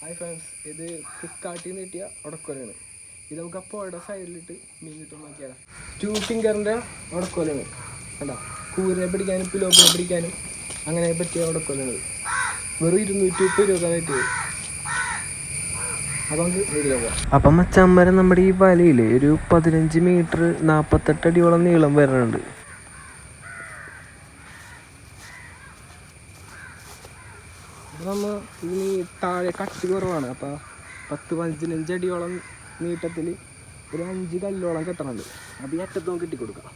Hi friends ഇത് ഫ്ലിപ്കാർട്ടിൽ നിന്ന് കിട്ടിയ ഉടക്കോലാണ് ഇത് നമുക്ക് അപ്പോൾ അവിടെ സൈഡിലിട്ട് മീൻ കിട്ടും നോക്കിയാലോ. ടു ഫിംഗറിന്റെ ഉടക്കോലാണ് കണ്ടോ? കൂരനെ പിടിക്കാനും പിലോപ്പിനെ പിടിക്കാനും അങ്ങനെ പറ്റിയ ഉടക്കോലാണ് വെറും ഇരുന്നൂറ്റി മുപ്പത് രൂപ റേറ്റ് അപ്പം മച്ചാമ്പരം നമ്മുടെ ഈ വലയിൽ ഒരു പതിനഞ്ച് മീറ്റർ നാൽപ്പത്തെട്ട് അടിയോളം നീളം വരുന്നുണ്ട്. നമ്മൾ ഇതിന് താഴെ കട്ടി കുറവാണ്. അപ്പോൾ പത്ത് പതിനഞ്ച് അടിയോളം നീട്ടത്തിൽ ഒരു അഞ്ച് കല്ലോളം കെട്ടണുണ്ട്. അപ്പോൾ ഈ അറ്റത്തും കെട്ടിക്കൊടുക്കാം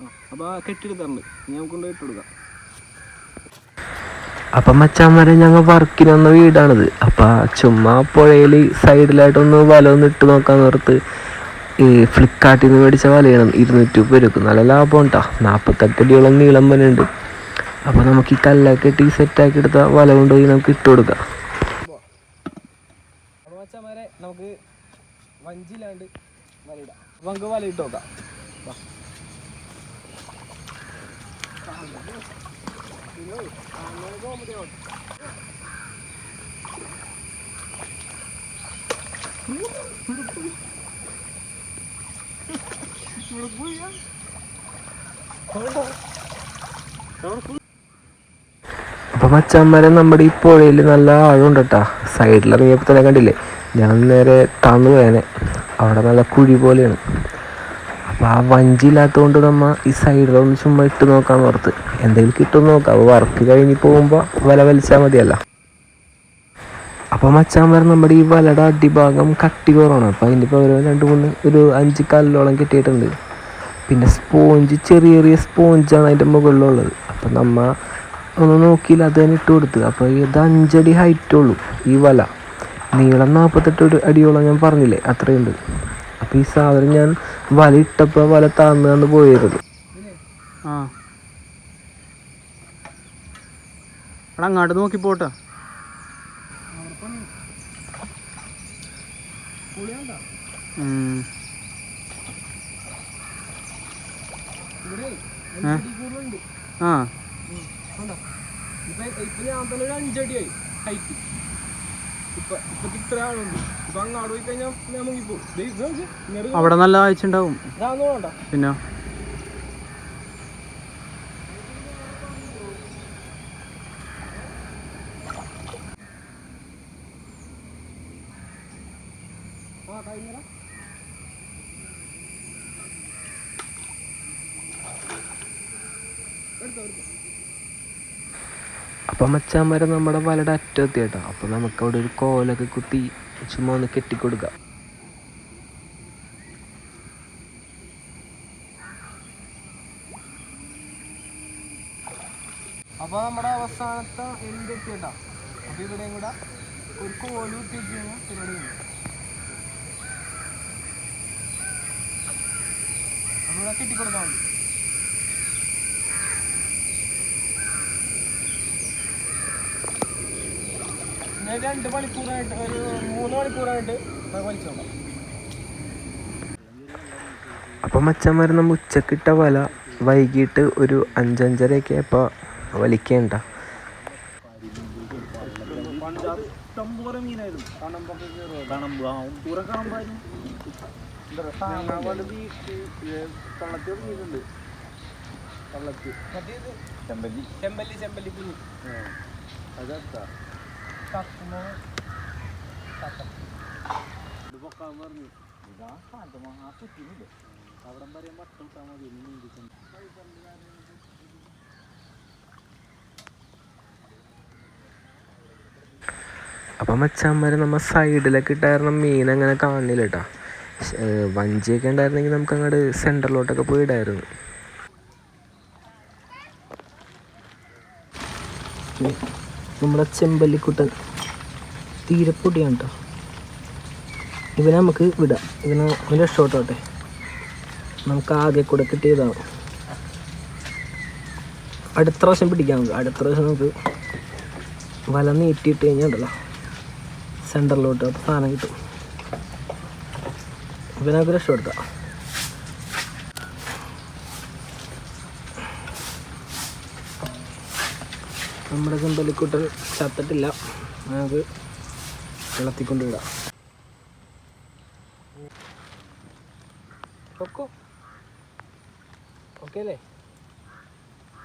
ആ അപ്പോൾ കെട്ടിയെടുത്തിട്ടുണ്ട് ഇനി നമുക്ക് കൊണ്ട് ഇട്ടുകൊടുക്കാം. അപ്പം വരെ ഞങ്ങൾ വർക്കിന് വന്ന വീടാണിത്. അപ്പം ചുമ്മാ പുഴയിൽ സൈഡിലായിട്ടൊന്ന് വല ഒന്ന് ഇട്ട് നോക്കാൻ നേരത്ത് ഈ ഫ്ലിപ്കാർട്ടിൽ നിന്ന് മേടിച്ച വലയാണ് ഇരുന്നൂറ്റി രൂപ വരും നല്ല ലാഭം ഉണ്ടാ നാൽപ്പത്തെട്ട് അടിയോളം നീളം വനുണ്ട് അപ്പോൾ നമുക്ക് ഈ കല്ലൊക്കെ ഇട്ട് ഈ സെറ്റാക്കി എടുത്ത വല കൊണ്ടുപോയി നമുക്ക് ഇട്ട് കൊടുക്കാം. നമുക്ക് വഞ്ചിയിലാണ്ട് വലയിടാം. നമുക്ക് വല ഇട്ട് നോക്കാം. വാ. അപ്പൊ മച്ചാന്മാരെ നമ്മുടെ ഈ പുഴയിൽ നല്ല ആഴമുണ്ട് കേട്ടാ സൈഡിൽ ഇറങ്ങിയപ്പോൾ തന്നെ കണ്ടില്ലേ? ഞാൻ നേരെ തന്നു വേനെ അവിടെ നല്ല കുഴി പോലെയാണ്. അപ്പോൾ ആ വഞ്ചി ഇല്ലാത്തതുകൊണ്ട് നമ്മ ഈ സൈഡിലൊന്ന് ചുമ്മാ ഇട്ട് നോക്കാൻ ഓർത്ത്. എന്തെങ്കിലും കിട്ടുമെന്ന് നോക്കാം. അപ്പോൾ വർക്ക് കഴിഞ്ഞ് പോകുമ്പോൾ വല വലിച്ചാൽ മതിയല്ല. അപ്പോൾ പറഞ്ഞ നമ്മുടെ ഈ വലയുടെ അടിഭാഗം കട്ടി കുറവാണ്. അപ്പോൾ അതിന്റെ ഇപ്പോൾ ഒരു രണ്ട് മൂന്ന് ഒരു അഞ്ച് കല്ലോളം കിട്ടിയിട്ടുണ്ട്. പിന്നെ സ്പോഞ്ച് ചെറിയ ചെറിയ സ്പോഞ്ചാണ് അതിന്റെ മുകളിലുള്ളത്. അപ്പം നമ്മ ഒന്ന് നോക്കിയില്ല അത് തന്നെ ഇട്ട് കൊടുത്ത്. അപ്പോൾ ഇത് അഞ്ചടി ഹൈറ്റേ ഉള്ളൂ ഈ വല. നീളം നാൽപ്പത്തെട്ട് അടിയോളം ഞാൻ പറഞ്ഞില്ലേ അത്രയുണ്ട്. അപ്പോൾ ഈ സാധനം ഞാൻ വല ഇട്ടപ്പോൾ വല താന്നാണ് താന്ന് പോയത്. ആ. അങ്ങോട്ട് നോക്കി പോട്ടെ ആ. കണ്ടോ? ഇപ്പൊ ഇപ്പൊ ഞാൻ തന്നെ ഒരു അഞ്ചടിയായി. ഹൈറ്റ് അവിടെ നല്ല ആഴ്ച ഉണ്ടാവും. പിന്നെ ആ കഴിഞ്ഞ എടുത്തോ എടുത്തോ അപ്പം വരെ നമ്മുടെ വലയുടെ അറ്റത്തി കേട്ടോ. അപ്പോൾ നമുക്ക് അവിടെ ഒരു കോലൊക്കെ കുത്തി ചുമ്മാ ഒന്ന് കെട്ടിക്കൊടുക്കാം. അപ്പൊ നമ്മുടെ അവസാനത്തെ എന്ത് എത്തിയട്ടാ അപ്പൊ ഇവിടെയും കൂടെ ഒരു കോൽ കുത്തി വെച്ച് പരിപാടി അപ്പൊ ഇവിടെ കെട്ടിക്കൊടുക്കാൻ മതി പിന്നെ രണ്ട് മണിക്കൂറായിട്ട് ഒരു മൂന്ന് മണിക്കൂറായിട്ട് വലിച്ചോളാം വലിച്ചു അപ്പം മച്ചന്മാർ നമ്മൾ ഉച്ചക്കിട്ട വല വൈകിട്ട് ഒരു അഞ്ചഞ്ചരയൊക്കെ അപ്പോൾ വലിക്കേണ്ട. ചെമ്പല്ലി ചെമ്പല്ലി ചെമ്പല്ലി കുഞ്ഞി. അപ്പം സൈഡിലൊക്കെ ഇട്ടായിരുന്നു മീൻ അങ്ങനെ കാണില്ല കേട്ടോ വഞ്ചിയൊക്കെ ഉണ്ടായിരുന്നെങ്കിൽ നമുക്ക് അങ്ങോട്ട് സെന്ററിലോട്ടൊക്കെ പോയിടായിരുന്നു നമ്മുടെ ചെമ്പല്ലിക്കുട്ടൻ തീരെ പൊടിയാണ് കേട്ടോ ഇവനെ നമുക്ക് വിടാം. ഇവന് അവന്റെ ഷോട്ടോട്ടെ നമുക്ക് ആകെ കൂടെ കിട്ടിയതാണ്. അടുത്ത പ്രാവശ്യം പിടിക്കാം നമുക്ക്. അടുത്ത പ്രാവശ്യം നമുക്ക് വല നീട്ടിയിട്ട് കഴിഞ്ഞാൽ ഉണ്ടല്ലോ. സെന്ററിലോട്ട് സാധനം കിട്ടും. ഇപ്പം നമുക്ക് നമ്മുടെ ചെമ്പലിക്കുട്ടൻ ചത്തിട്ടില്ല. നമുക്ക് വെള്ളത്തിക്കൊണ്ട് ഓക്കെ അല്ലേ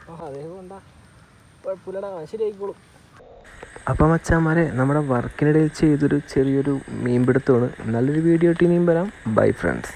ആ അദ്ദേഹം കൊണ്ടാ കുഴപ്പമില്ലടാ ശരിയായിക്കോളും. അപ്പം മച്ചാന്മാരെ നമ്മുടെ വർക്കിനിടയിൽ ചെയ്തൊരു ചെറിയൊരു മീൻപിടുത്തമാണ്. നല്ലൊരു വീഡിയോ ആയിട്ട് ഇനിയും വരാം. Bye friends